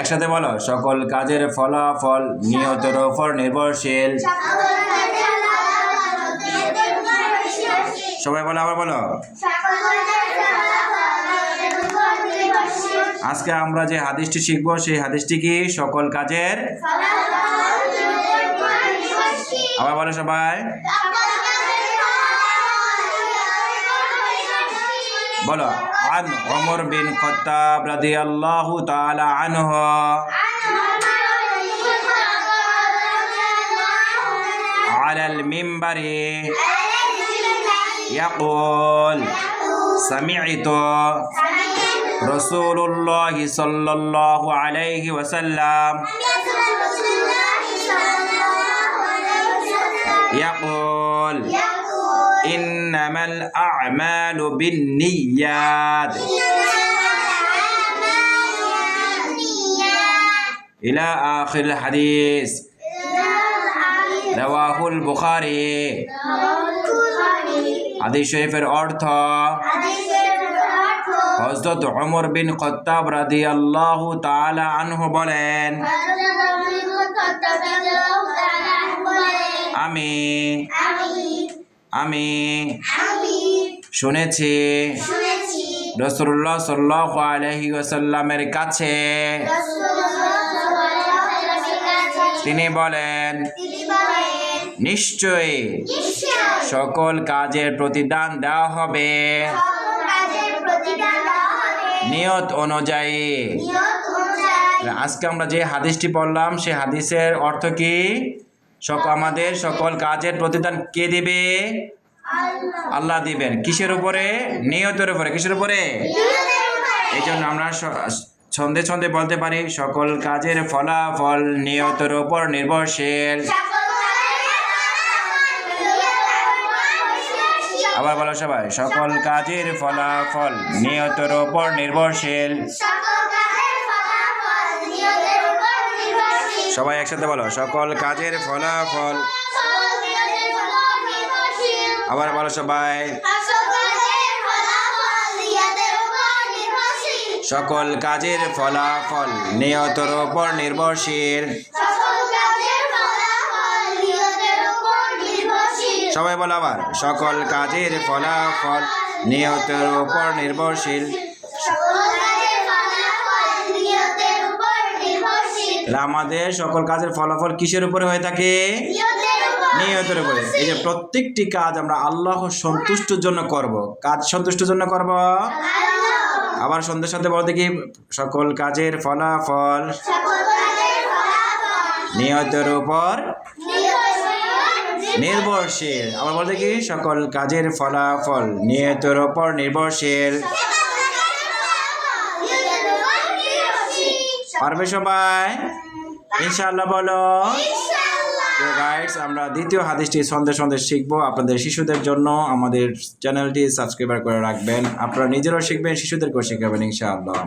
একসাথে বলো সকল কাজের ফলাফল নিয়তের ওপর নির্ভরশীল। সবাই বলো আবার বলো। আজকে আমরা যে হাদিসটি শিখব সেই হাদিসটি কি? সকল কাজের আবার বলো সবাই। বলো আন ওমর বিন খত্তাব রাদিয়াল্লাহু তাআলা আনহু على المنبر يقول سمعت رسول الله صلى الله عليه وسلم يقول إنما الأعمال بالنيات إلى آخر الحديث رواه البخاري হাদিস শরীফের অর্থ হজরত ওমর বিন খত্তাব রাদিয়াল্লাহু তাআলা আনহু বলেন আমি আমি। শুনেছি। রসুল্লাহ সাল্লাল্লাহু আলাইহি ওয়াসাল্লামের কাছে। তিনি বলেন নিশ্চয়ই সকল কাজের প্রতিদান দেওয়া হবে। নিয়ত অনুযায়ী। আজকে আমরা যে হাদিসটি পড়লাম সেই হাদিসের অর্থ কি? সক আমাদের সকল কাজের প্রতিদান কে দেবে? আল্লাহ। দিবেন। কিসের উপরে? নিয়তের উপরে। কিসের উপরে? এই জন্য আমরা ছন্দে ছন্দে বলতে পারি সকল কাজের ফলাফল নিয়তের উপর নির্ভরশীল। আবার বলো সবাই সকল কাজের ফলাফল নিয়তের উপর নির্ভরশীল। সবাই একসাথে বলো, সকল কাজের ফলাফল। আবার বলো সবাই। সকল কাজের ফলাফল নিয়তের উপর নির্ভরশীল। সবাই বলো আবার, সকল কাজের ফলাফল নিয়তের উপর নির্ভরশীল। তাহলে আমাদের সকল কাজের ফলাফল কিসের উপরে হয়ে থাকে? নিয়তের উপরে। এই যে প্রত্যেকটি কাজ আমরা আল্লাহ সন্তুষ্টর জন্য করব। কাজ সন্তুষ্টর জন্য করব? আবার সন্ধ্যের সাথে বলতে কি সকল কাজের ফলাফল। নিয়তের উপর নির্ভরশীল। আবার বলতে কি সকল কাজের ফলাফল নিয়তের উপর নির্ভরশীল। পারবে সবাই? ইনশাল্লাহ বলো। গাইডস আমরা দ্বিতীয় হাদিসটি সন্দেশ সন্দেশ শিখব আপনাদের শিশুদের জন্য। আমাদের চ্যানেলটি সাবস্ক্রাইবার করে রাখবেন। আপনারা নিজেরাও শিখবেন শিশুদেরকেও শিখাবেন ইনশাআল্লাহ।